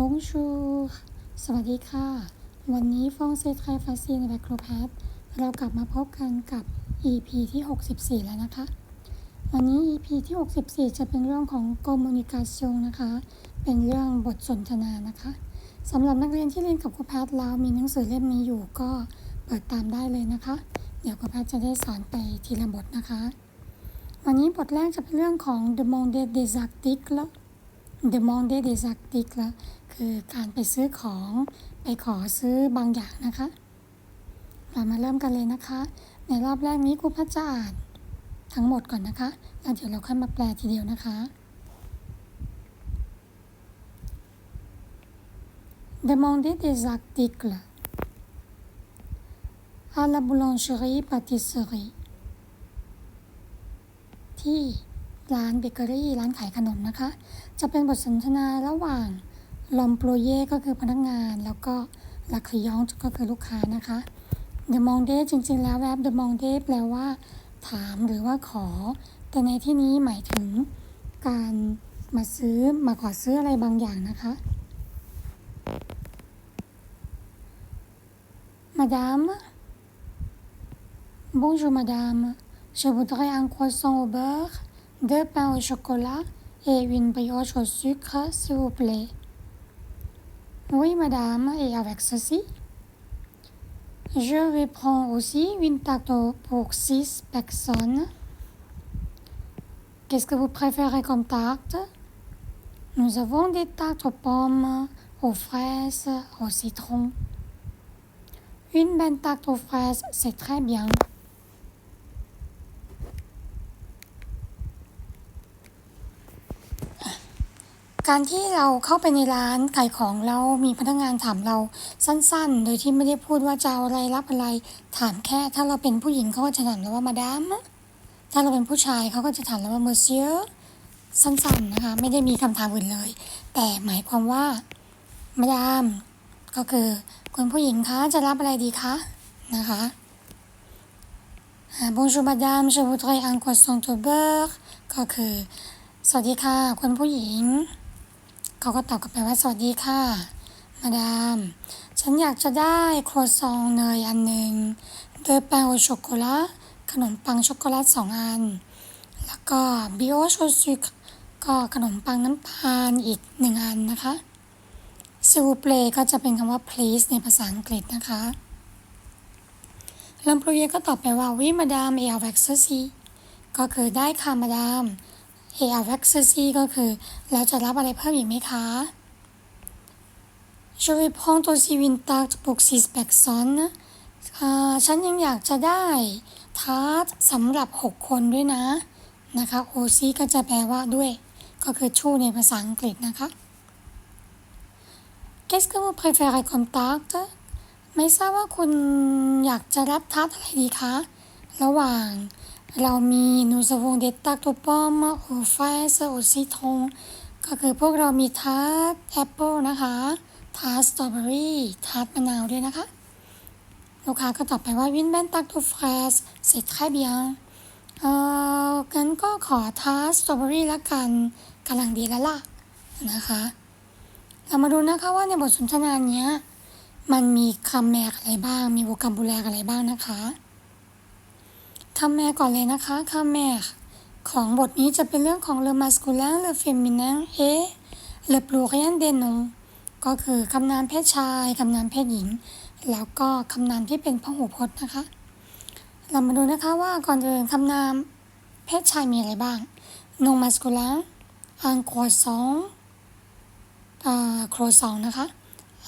Bonjour สวัสดีค่ะ วันนี้ฟองเซทไคฟาซีในแบคโครแพทเรากลับมาพบกันกับ EP ที่ 64 แล้วนะคะ วันนี้ EP ที่ 64 จะเป็นเรื่องของ communication นะคะ เป็นเรื่องบทสนทนานะคะสำหรับนักเรียนที่เรียนกับครูแพทแล้วมีหนังสือเล่มนี้อยู่ก็เปิดตามได้เลยนะคะ เดี๋ยวครูแพทจะได้สอนไปทีละบทนะคะ วันนี้บทแรกจะเป็นเรื่องของ demander des articles demander des articles คือการไปซื้อของไปขอซื้อบางอย่างนะคะ เรามาเริ่มกันเลยนะคะ ในรอบแรกนี้ครูพัชจะอ่านทั้งหมดก่อนนะคะแล้วเดี๋ยวเราค่อยมาแปลทีเดียวนะคะ Demander des articles à la boulangerie pâtisserie ที่ ร้านเบเกอรี่ร้านขายขนมนะคะ จะเป็นบทสนทนาระหว่างลอมโปรเยก็คือพนักงาน แล้วก็ลาคริยองก็คือลูกค้านะคะ The m o n d e จริง ๆ แล้วแวบ The m o n d e แปลว่า ถามหรือว่าขอ แต่ในที่นี้หมายถึงการมาซื้อมาขอซื้ออะไรบางอย่างนะคะ Madame Bonjour madame Je voudrais un croissant au beurre, deux pains au chocolat et une brioche au sucre, s'il vous plaît. Oui, madame, et avec ceci Je vais prendre aussi une tarte pour six personnes. Qu'est-ce que vous préférez comme tarte? Nous avons des tartes aux pommes, aux fraises, au citron. Une bonne tarte aux fraises, c'est très bien. การที่เราเข้าไปในร้านขายของแล้วมีพนักงานถามเราสั้นๆ โดยที่ไม่ได้พูดว่าจะเอาอะไรรับอะไร ถามแค่ถ้าเราเป็นผู้หญิงเขาก็จะถามเราว่ามาดามถ้าเราเป็นผู้ชายเขาก็จะถามเราว่าเมอร์เซียสั้นๆนะคะไม่ได้มีคำถามอื่นเลย แต่หมายความว่ามาดามก็คือคุณผู้หญิงคะจะรับอะไรดีคะนะคะ Bonjour madame je voudrais un croissant au beurre ก็คือ สวัสดีค่ะ คุณผู้หญิง เขาก็ตอบกลับไปว่าสวัสดีค่ะ มาดาม ฉันอยากจะได้ครัวซองเนยอันหนึ่งเดอแปงโอช็อกโกแลตขนมปังช็อกโกแลตสองอัน แล้วก็บิโอโชซุกก็ขนมปังน้ำตาลอีกหนึ่งอันนะคะซิวเปลก็จะเป็นคำว่า please ในภาษาอังกฤษนะคะลำพลูเยก็ตอบไปว่าวิมาดามเอลแว็กซ์ซีก็คือได้ค่ะมาดาม เอลแว็กซ์ซีก็คือ แล้วจะรับอะไรเพิ่มอีกไหมคะ Je vais prendre aussi une tarte pour six personnes ฉันยังอยากจะได้ทาร์ตสำหรับ 6 คนด้วยนะ นะคะโอซีก็จะแปลว่าด้วย ก็คือชูในภาษาอังกฤษนะคะ Qu'est-ce que vous préférez comme tarte ไม่ทราบว่าคุณอยากจะรับทาร์ตอะไรดีคะ ระหว่าง เรามี nous avons des tartes aux pommes aux fraises au citron ก็คือพวกเรามีทาร์ตแอปเปิลนะคะ ทาร์ตสตรอเบอรี่ทาร์ตมะนาวด้วยนะคะ ลูกค้าก็ตอบไปว่าวินแบนตักทูเฟรสเสร็จ très bien เอ่องั้นก็ขอทาร์ตสตรอเบอรี่ละกันกำลังดีแล้วล่ะนะคะ เรามาดูนะคะว่าในบทสนทนาเนี้ย มันมีคำแมกอะไรบ้าง มีโวคัมบูแลอะไรบ้างนะคะ คำแมกก่อนเลยนะคะคำแมกของบทนี้จะเป็นเรื่องของ le masculin le féminin et le pluriel des noms ก็คือคำนามเพศชายคำนามเพศหญิง แล้วก็คำนามที่เป็นพหูพจน์นะคะ เรามาดูนะคะว่าก่อนอื่นคำนามเพศชายมีอะไรบ้าง nom masculin un croissant อ่า croissant นะคะ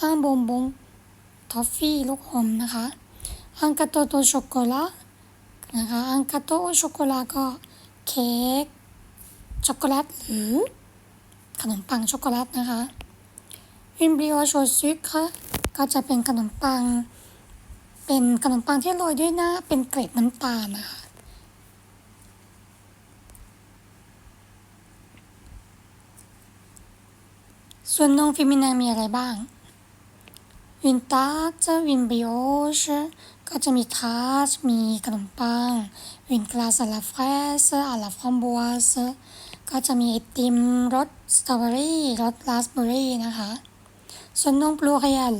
un bonbon ทอฟฟี่ลูกอมนะคะ un gâteau au chocolat นะคะ un gâteau au chocolat ก็เค้กช็อกโกแลตหรือขนมปังช็อกโกแลตนะคะ une brioche au sucre ก็จะเป็นขนมปัง เป็นขนมปังที่โรยด้วยหน้าเป็นเกล็ดน้ำตาลนะคะส่วนนองฟิมินามีอะไรบ้างวินตาจะวินบิโอช ก็จะมีทาร์ตมีขนมปัง วินกลาสลาเฟรสอาลาฟรอมบัวสก็จะมีไอติมรสสตรอเบอรี่รสราสเบอรี่นะคะ ส่วนนง pluriel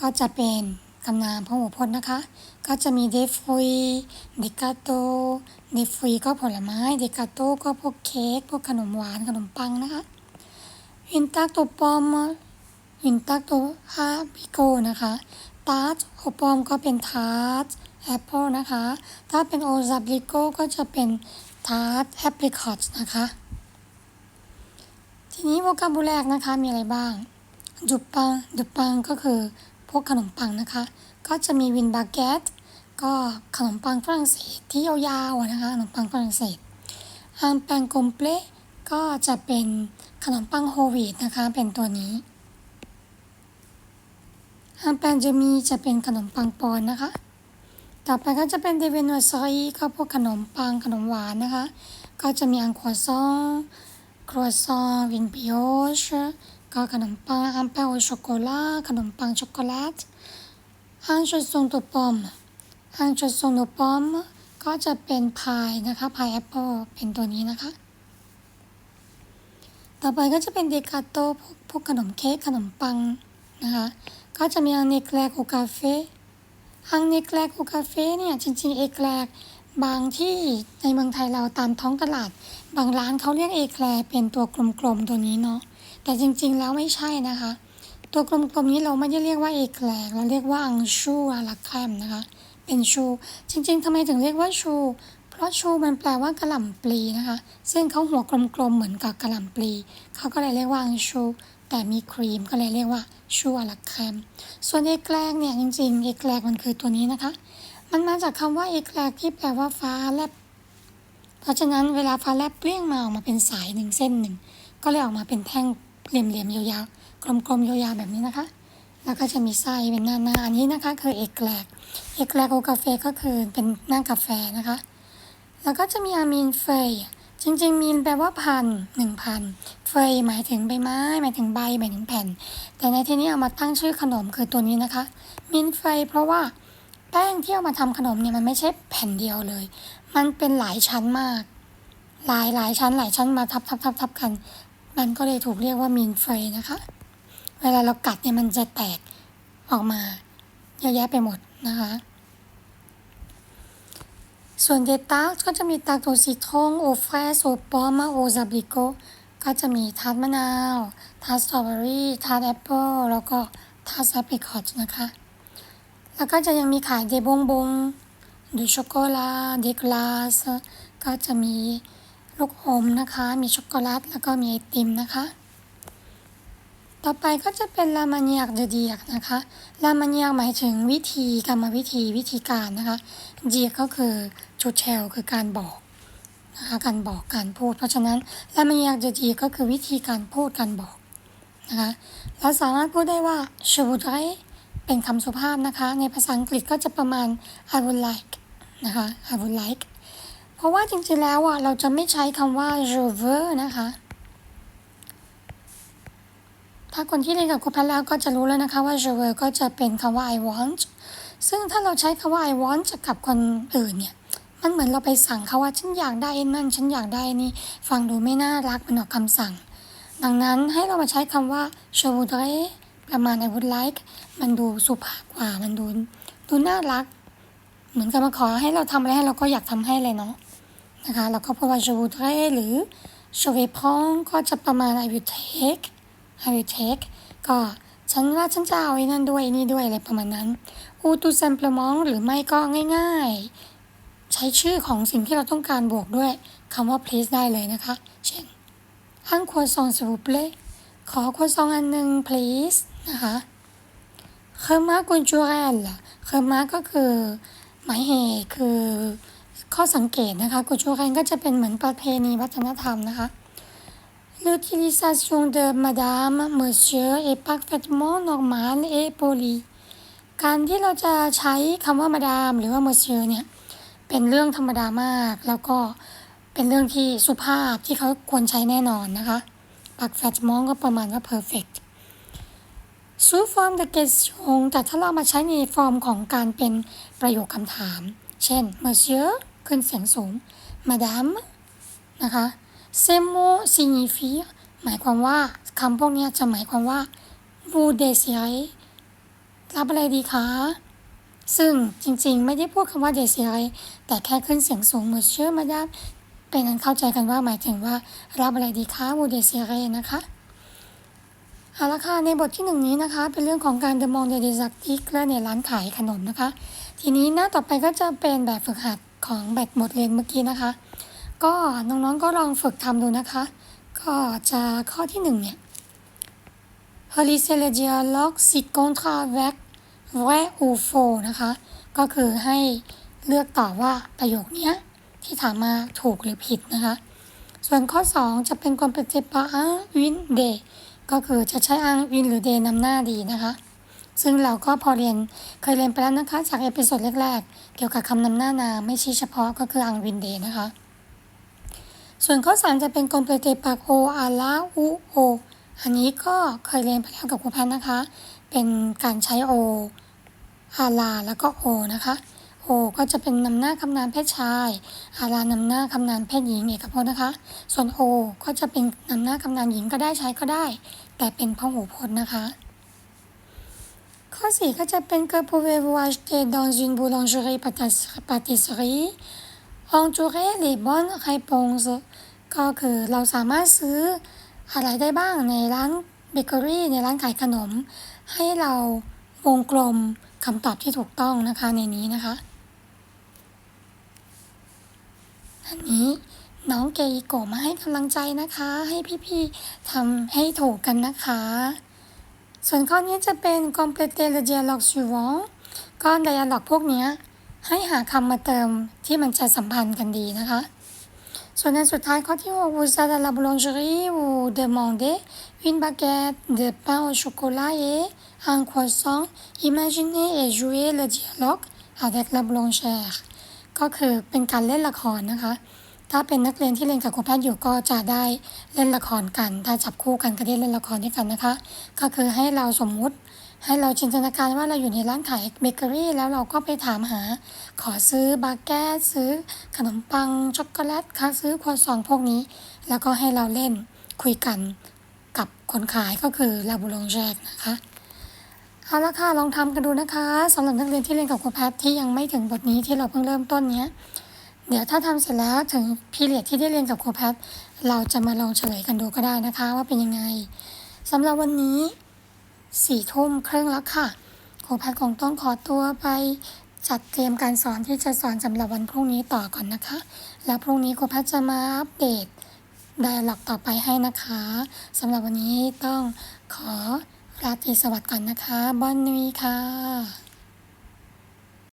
ก็จะเป็นคำนามพหูพจน์นะคะ ก็จะมี des fruits des gâteaux des fruits ก็ผลไม้ des gâteaux ก็พวกเค้กพวกขนมหวานขนมปังนะคะ une tarte aux pommes une tarte aux abricots นะคะ tarte aux pommes ก็เป็น tarte apple นะคะ ถ้าเป็น aux abricots ก็จะเป็น tarte apricot นะคะ ทีนี้ vocabulaire นะคะมีอะไรบ้าง du pain du pain ก็คือพวกขนมปังนะคะ ก็จะมีวินบาเกตก็ขนมปังฝรั่งเศสที่ยาวๆนะคะขนมปังฝรั่งเศสอันแปงกลมเปลก็จะเป็นขนมปังโฮวีตนะคะเป็นตัวนี้ อันแปงจะมีจะเป็นขนมปังปอนนะคะ ต่อไปก็จะเป็นเดวินโนซอยก็พวกขนมปังขนมหวานนะคะ ก็จะมีอังควาซองครัวซองวินบิโอชก็ขนมปังอันแปงโอช็อกโกแลตขนมปังช็อกโกแลตอันชซงตัวปอมอันชซงตัวปอม ก็จะเป็นพายนะคะพายแอปเปิลเป็นตัวนี้นะคะ ต่อไปก็จะเป็นเดกาโตพวกพวกขนมเค้กขนมปัง นะคะก็จะมีอันเนกแลกโอกาเฟ่อันเนกแลกโอกาเฟ่เนี่ยจริง ๆ เอกแลกบางที่ในเมืองไทยเราตามท้องตลาด บางร้านเขาเรียกเอกแลเป็นตัวกลมๆตัวนี้เนาะแต่จริง ๆ แล้วไม่ใช่นะคะ ตัวกลมๆนี้เราไม่ได้เรียกว่าเอกแลกเราเรียกว่าอังชูอาลาแคมนะคะเป็นชู จริง ๆทำไมถึงเรียกว่าชู เพราะชูมันแปลว่ากระหล่ำปลีนะคะ ซึ่งเขาหัวกลมๆเหมือนกับกระหล่ำปลีเขาก็เลยเรียกว่าอังชู แต่มีครีมก็เลยเรียกว่าชูอาลาแคมส่วนเอกแลกเนี่ยจริงๆเอกแลกมันคือตัวนี้นะคะ มันมาจากคำว่าเอกแลกที่แปลว่าฟ้าแลบเพราะฉะนั้นเวลาฟ้าแลบเปลี่ยงมาออกมาเป็นสายหนึ่งเส้นหนึ่งก็เลยออกมาเป็นแท่งเหลี่ยมๆยาวๆกลมๆยาวๆแบบนี้นะคะ แล้วก็จะมีไส้เป็นหน้าหน้าอันนี้นะคะ คือเอกแลกเอกแลกโอกาเฟ่ก็คือเป็นหน้ากาแฟนะคะ แล้วก็จะมีอามีนเฟย์ จริง ๆ มีนแปลว่าพันหนึ่งพันเฟยหมายถึงใบไม้หมายถึงใบหมายถึงแผ่น แต่ในที่นี้เอามาตั้งชื่อขนมคือตัวนี้นะคะ มินเฟยเพราะว่าแป้งที่เอามาทำขนมเนี่ยมันไม่ใช่แผ่นเดียวเลย มันเป็นหลายชั้นมาก หลายหลายชั้นหลายชั้นมาทับทับทับทับกัน มันก็เลยถูกเรียกว่ามินเฟยนะคะ เวลาเรากัดเนี่ยมันจะแตกออกมาเยอะแยะไปหมดนะคะ ส่วนเดต้าก็จะมีตาโตซิทงโอเฟสโอปอมาโอซาบิโกก็จะมีทาร์ตมะนาว ทาร์ตสตรอเบอรี่ ทาร์ตแอปเปิลแล้วก็ทาร์ตแอปริคอตนะคะ แล้วก็จะยังมีขายเดบงบงดูช็อกโกแลตเดกลาส ก็จะมีลูกอมนะคะ มีช็อกโกแลตแล้วก็มีไอติมนะคะ ต่อไปก็จะเป็นลามาเนียกเดเดียกนะคะ ลามาเนียกหมายถึงวิธีกรรมวิธีวิธีการนะคะ เดียก็คือจูเชลคือการบอกนะคะการบอกการพูด เพราะฉะนั้นลามาเนียกเดเดีก็คือวิธีการพูดการบอกนะคะเราสามารถพูดได้ว่า should I เป็นคำสุภาพนะคะ ในภาษาอังกฤษก็จะประมาณ I would like นะคะ I would like เพราะว่าจริงๆแล้วอะเราจะไม่ใช้คำว่า je veux นะคะ ถ้าคนที่เรียนกับครูพัทแล้วก็จะรู้แล้วนะคะว่า je veux ก็จะเป็นคำว่า I want ซึ่งถ้าเราใช้คำว่า I want กับคนอื่นเนี่ยมันเหมือนเราไปสั่งเขาว่าฉันอยากได้นั่นฉันอยากได้นี่ฟังดูไม่น่ารักเป็นออกคำสั่ง ดังนั้นให้เรามาใช้คำว่า je voudrais ประมาณ I would like มันดูสุภาพกว่ามันดูดูน่ารัก เหมือนกับมาขอให้เราทำอะไรให้เราก็อยากทำให้เลยเนาะนะคะแล้วก็พูดว่า je voudrais หรือ je vais prendre ก็จะประมาณ I will take I will take ก็ ฉันว่าฉันจะเอาไอ้นั่นด้วยนี่ด้วยอะไรประมาณนั้น ou tout simplement หรือไม่ก็ง่าย ๆ ใช้ชื่อของสิ่งที่เราต้องการบวกด้วยคำว่า please ได้เลยนะคะ เช่น un croissant s'il vous plaît ขอครัวซองอันหนึ่ง please นะคะเคอร์มากุนจูเรลเคอร์มาก็คือ หมายเหตุคือข้อสังเกตนะคะกุนจูเรลก็จะเป็นเหมือนประเพณีวัฒนธรรมนะคะ L'utilisation de madame monsieur est parfaitement normale et polie การที่เราจะใช้คำว่ามาดามหรือว่า monsieur เนี่ย เป็นเรื่องธรรมดามาก แล้วก็เป็นเรื่องที่สุภาพที่เขาควรใช้แน่นอนนะคะ parfaitement ก็ประมาณว่า perfect sous forme de question แต่ถ้าเรามาใช้ในฟอร์มของการเป็นประโยคคำถาม เช่น monsieur ขึ้นเสียงสูง madame นะคะ ces mots signifient หมายความว่าคำพวกนี้จะหมายความว่า vous désirez รับอะไรดีคะ ซึ่งจริงๆ ไม่ได้พูดคำว่า désirez แต่แค่ขึ้นเสียงสูง monsieur madame เป็นอันเข้าใจกันว่าหมายถึงว่ารับอะไรดีคะ vous désirez นะคะเอาละค่ะในบทที่หนึ่งนี้นะคะ เป็นเรื่องของการ demande des articles ในร้านขายขนมนะคะ ทีนี้หน้าต่อไปก็จะเป็นแบบฝึกหัดของแบบบทเรียนเมื่อกี้นะคะ ก็น้องๆก็ลองฝึกทำดูนะคะ ก็จะข้อที่หนึ่งเนี่ย Relisez le dialogue si contre avec vrai ou faux นะคะ ก็คือให้เลือกตอบว่าประโยคนี้ที่ถามมาถูกหรือผิดนะคะ ส่วนข้อ 2 จะเป็น complété par un une des ก็คือจะใช้ un une หรือ des นำหน้าดีนะคะ ซึ่งเราก็พอเรียนเคยเรียนไปแล้วนะคะ จากเอพิโซดแรกๆ เกี่ยวกับคำนำหน้านามไม่ชี้เฉพาะก็คือ un une des นะคะ ส่วนข้อ3จะเป็น complété par o à la ou o อันนี้ก็เคยเรียนไปแล้วกับครูพันนะคะ เป็นการใช้ o อาลาแล้วก็ o นะคะ o ก็จะเป็นนำหน้าคำนามเพศชาย อาลานำหน้าคำนามเพศหญิงเอกพจน์นะคะ ส่วน o ก็จะเป็นนำหน้าคำนามหญิงก็ได้ชายก็ได้ แต่เป็นพหูพจน์นะคะ ข้อ 4 ก็จะเป็น que pouvez-vous acheter dans une boulangerie pâtisserie entourer les bonnes réponses ก็คือเราสามารถซื้ออะไรได้บ้างในร้านเบเกอรี่ในร้านขายขนม ให้เราวงกลมคำตอบที่ถูกต้องนะคะในนี้นะคะอันนี้น้องเกอิโกมาให้กำลังใจนะคะ ให้พี่ๆทำให้ถูกกันนะคะ ส่วนข้อนี้จะเป็น compléter le dialogue suivant ก็ dialogue พวกนี้ให้หาคำมาเติมที่มันจะสัมพันธ์กันดีนะคะ ส่วนในสุดท้ายข้อที่6 vous allez à la boulangerie vous demandez une baguette de pain au chocolat et un croissant imaginez et jouez le dialogue avec la boulangère ก็คือเป็นการเล่นละครนะคะ ถ้าเป็นนักเรียนที่เรียนกับครูแพทย์อยู่ก็จะได้เล่นละครกัน ถ้าจับคู่กันก็ได้เล่นละครด้วยกันนะคะ ก็คือให้เราสมมุติ ให้เราจินตนาการว่าเราอยู่ในร้านขายเบเกอรี่ แล้วเราก็ไปถามหา ขอซื้อบาเกตซื้อขนมปังช็อกโกแลตค่ะซื้อครัวซองพวกนี้ แล้วก็ให้เราเล่นคุยกันกับคนขายก็คือลาบูลองแจกนะคะเอาละค่ะลองทำกันดูนะคะสำหรับนักเรียนที่เรียนกับครูแพทย์ที่ยังไม่ถึงบทนี้ที่เราเพิ่งเริ่มต้นเนี้ยเดี๋ยวถ้าทำเสร็จแล้วถึงพีเรียดที่ได้เรียนกับครูแพทย์เราจะมาลองเฉลยกันดูก็ได้นะคะว่าเป็นยังไงสำหรับวันนี้ สี่ทุ่มครึ่งแล้วค่ะครูแพทย์คงต้องขอตัวไปจัดเตรียมการสอนที่จะสอนสำหรับวันพรุ่งนี้ต่อก่อนนะคะ แล้วพรุ่งนี้ครูแพทย์จะมาอัปเดตไดอะล็อกต่อไปให้นะคะสำหรับวันนี้ต้องขอราตรีสวัสดิ์ก่อนนะคะบอนนุยค่ะ